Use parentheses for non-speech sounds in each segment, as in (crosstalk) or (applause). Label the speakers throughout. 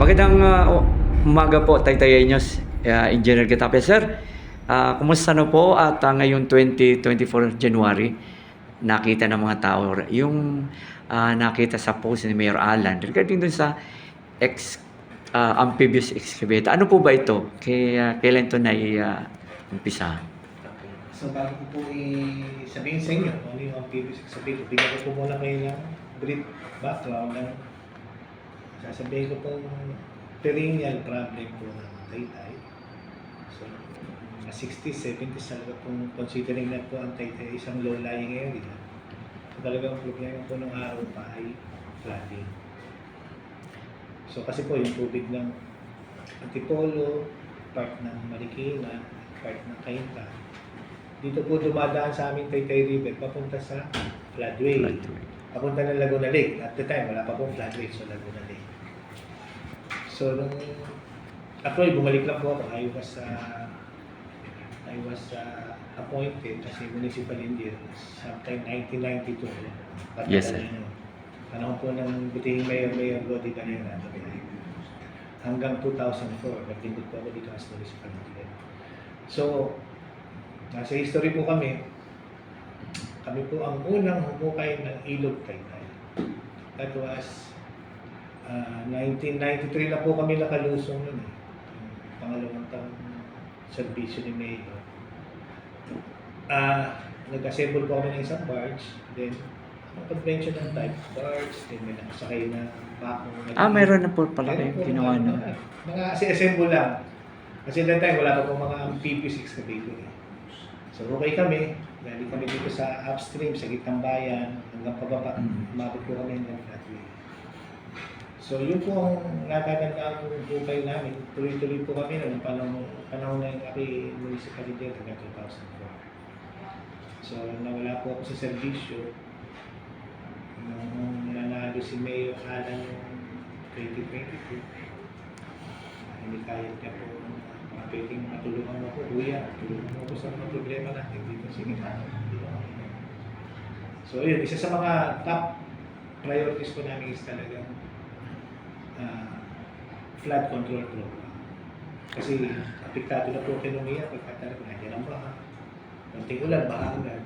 Speaker 1: Magandang uh, umaga po, Taytayenyos, uh, Engineer Getape. Sir, uh, kumusta na po at uh, ngayon 2024 January, nakita ng mga tao yung uh, nakita sa post ni Mayor Alan regarding dun sa ex, uh, amphibious excavator. Ano po ba ito? Kaya, kailan ito na uh, umpisa?
Speaker 2: So bago ko po i-sabihin sa inyo ano yung amphibious excavator, bigyan ko po muna kayo ng brief background ng sasabihin ko pong perennial problem po ng Taytay. So, mga 60s, 70s talaga pong considering na po ang Taytay ay isang low-lying area. So talagang problema po ng araw pa ay flooding. So kasi po yung tubig ng Antipolo, part ng Marikina, part ng Cainta, dito po dumadaan sa aming Taytay River papunta sa floodway.
Speaker 1: Floodway.
Speaker 2: Papunta ng Laguna Lake. At the time, wala pa pong floodway sa Laguna Lake. So, nung actually, bumalik lang po ako. I was, uh, I was uh, appointed as a municipal engineer sometime 1992. Patagal
Speaker 1: Yes, sir.
Speaker 2: yun. Panahon po ng buting Mayor Mayor Lodi Canera. Hanggang 2004, nagtindot po ako dito as municipal engineer. So, nasa history po kami, kami po ang unang humukay ng ilog Taytay. That was uh, 1993 na po kami nakalusong nun eh. Pangalawang taong serbisyo ni Mayor. Ah, nag-assemble po kami ng isang barge, then ang conventional type barge, then may nakasakay na bako.
Speaker 1: Ah, mayroon na po pala
Speaker 2: po
Speaker 1: ginawa
Speaker 2: mga-
Speaker 1: no?
Speaker 2: Mga assemble lang. Kasi that time wala pa po mga amphibious excavator eh. So okay kami, galing kami dito sa upstream, sa gitnang bayan, hanggang pababa,
Speaker 1: Mm.
Speaker 2: umabot po kami ng flatway. So yun po ang nakagandang bukay namin. Tuloy-tuloy po kami noong panahon, panahon na yung aking municipality hanggang 2004. So nawala po ako sa serbisyo. Nung nanalo si Mayor Alan noong 2022, ah, hindi kaya niya po pwedeng matulungan mo ako, kuya, tulungan mo ako sa mga problema natin dito. Sige na. So yun, isa sa mga top priorities po namin is talagang ah, flood control program. Kasi apektado na po ang ekonomiya pagka talaga nandiyan ang baha. Konting ulan, baha agad.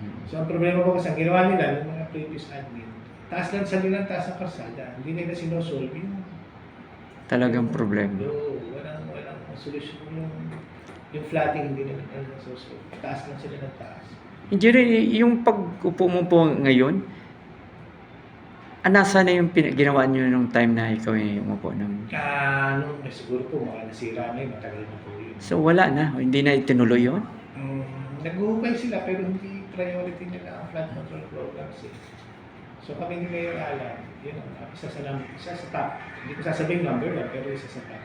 Speaker 1: Mm.
Speaker 2: So ang problema po kasi ang ginawa nila ng mga previous admin, taas lang sa nila taas ang karsada. Hindi nila sinosolve yung
Speaker 1: Talagang problema.
Speaker 2: Do, walang, walang solusyon yung yung flooding hindi nila sinosolve. Taas lang sila ng taas.
Speaker 1: Engineer, yung pag-upo mo po ngayon, ah, nasa na yung pin- ginawa nyo nung time na ikaw ay umupo ng...
Speaker 2: Ah, ano, eh, siguro po mga nasira na yun, matagal na po yun.
Speaker 1: So wala na, hindi na itinuloy yun?
Speaker 2: Mm, naghuhukay sila pero hindi priority nila ang flood control programs eh. So kami ni Mayor Alan, yun ang isa sa, nam- isa sa top. Hindi ko sasabihin number one, pero isa sa top.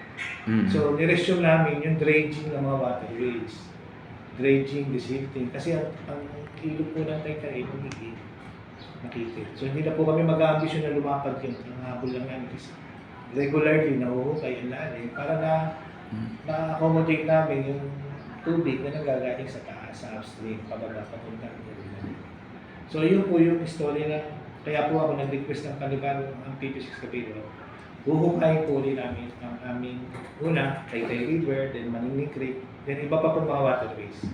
Speaker 1: Mm.
Speaker 2: So niresume namin yung dredging ng mga waterways. Dredging, desilting. Kasi ang, ang ilog po ng Taytay ay makitid. So hindi na po kami mag-ambisyon na lumapad yun. Ang habol lang namin is regularly nahuhukay ang lalim para na
Speaker 1: Mm.
Speaker 2: na-accommodate namin yung tubig na nanggagaling sa taas, sa upstream, pababa, papunta ng. So yun po yung story na, kaya po ako nag-request ng Caliban ang amphibious excavator. Huhukayin po ulit namin ang aming una, Taytay River, then Maningning Creek, then iba pa po mga waterways.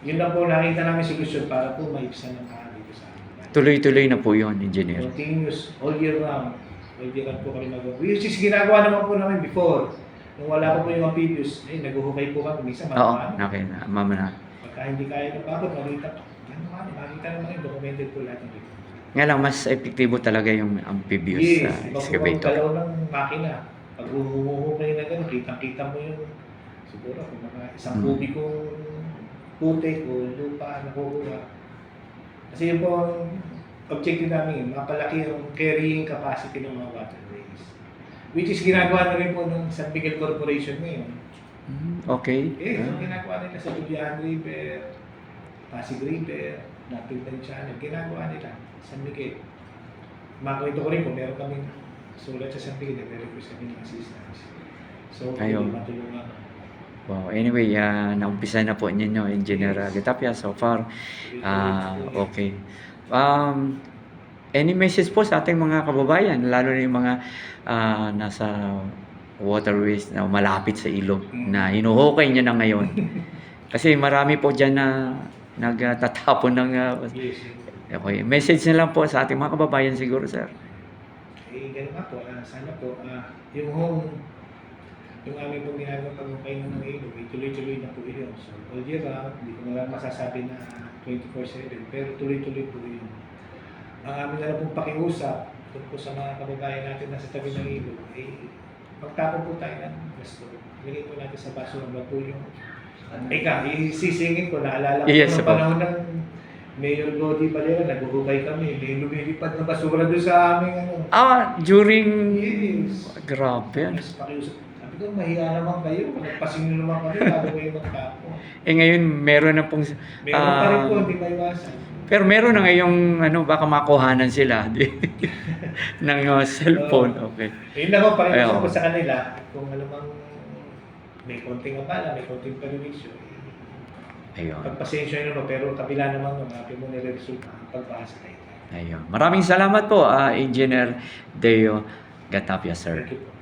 Speaker 2: Yun lang po nakita namin solusyon para po maibsan ng baha dito sa amin.
Speaker 1: Tuloy-tuloy na po yun, engineer.
Speaker 2: Continuous, all year round. All year round po kami mag Which is ginagawa naman po namin before. Nung wala pa po yung amphibious, eh, naghuhukay po kami. Minsan,
Speaker 1: Oo,
Speaker 2: mga
Speaker 1: okay na, mama na.
Speaker 2: Pagka hindi kaya ng bakod, makita. Yan naman, makita naman yung documented po lahat ng dito.
Speaker 1: Nga lang, mas epektibo talaga yung amphibious uh,
Speaker 2: po ang
Speaker 1: excavator.
Speaker 2: galaw ng makina. Pag humuhukay na gano'n, kitang-kita mo yung siguro kung mga isang
Speaker 1: Hmm.
Speaker 2: kubikong putik o lupa na kukuha. Kasi yun po ang objective namin, mapalaki ang carrying capacity ng mga waterways. Which is ginagawa na rin po ng San Miguel Corporation ngayon.
Speaker 1: Mm, Okay.
Speaker 2: Eh,
Speaker 1: Ah.
Speaker 2: yung ginagawa nila sa Julian River, Pasig River, Napildan Channel, ginagawa nila sa San Miguel. Makwento ko rin kung meron kaming sulat sa San Miguel, nagre-request kami ng assistance. So,
Speaker 1: Ayun.
Speaker 2: matulungan.
Speaker 1: Wow, anyway, uh, naumpisa na po ninyo, Engineer uh, Getapia, so far. Ah, okay. Um, any message po sa ating mga kababayan, lalo na yung mga ah, nasa waterways na malapit sa ilog
Speaker 2: Mm.
Speaker 1: na hinuhukay niya na ngayon. (laughs) Kasi marami po dyan na nagtatapon ng...
Speaker 2: Yes.
Speaker 1: okay, message na lang po sa ating mga kababayan siguro, sir.
Speaker 2: Eh, ganun nga po. ah, sana po, ah, yung home, yung aming pong ginagawa pag ng ilog, eh, tuloy-tuloy na po yun. So, all year round, hindi ko na lang masasabi na 24-7, pero tuloy-tuloy po yun. Ang amin na lang pong pakiusap tungkol sa mga kababayan natin na sa tabi ng ilog, eh, magtapon po tayo ng gusto. Ilagay po natin sa baso ng bato yung Ika, isisingin ko, naalala ko
Speaker 1: Yes, po.
Speaker 2: panahon ng Mayor Lodi Valera, naghuhukay kami, may lumilipad na basura doon sa aming ano.
Speaker 1: Ah, during...
Speaker 2: Yes.
Speaker 1: Grabe.
Speaker 2: Yes, pakiusap. Ko, mahiya naman kayo, nagpasingin naman kami, bago kayo magtapo.
Speaker 1: Eh ngayon, meron na pong...
Speaker 2: Meron pa rin po,
Speaker 1: ah,
Speaker 2: hindi maiwasan.
Speaker 1: Pero meron na ngayong ano, baka makuhanan sila (laughs) ng uh, cellphone. Okay.
Speaker 2: Yun naman,
Speaker 1: Ayaw.
Speaker 2: ko sa kanila, kung ano mang may konting abala, may konting perwisyo,
Speaker 1: Ayun.
Speaker 2: pagpasensya nyo pero kabila naman ng ating mo nire-resulta ang pagpasa tayo.
Speaker 1: Ayun. Maraming salamat po, ah, Engineer Deo Gatapia, sir.
Speaker 2: Thank you po.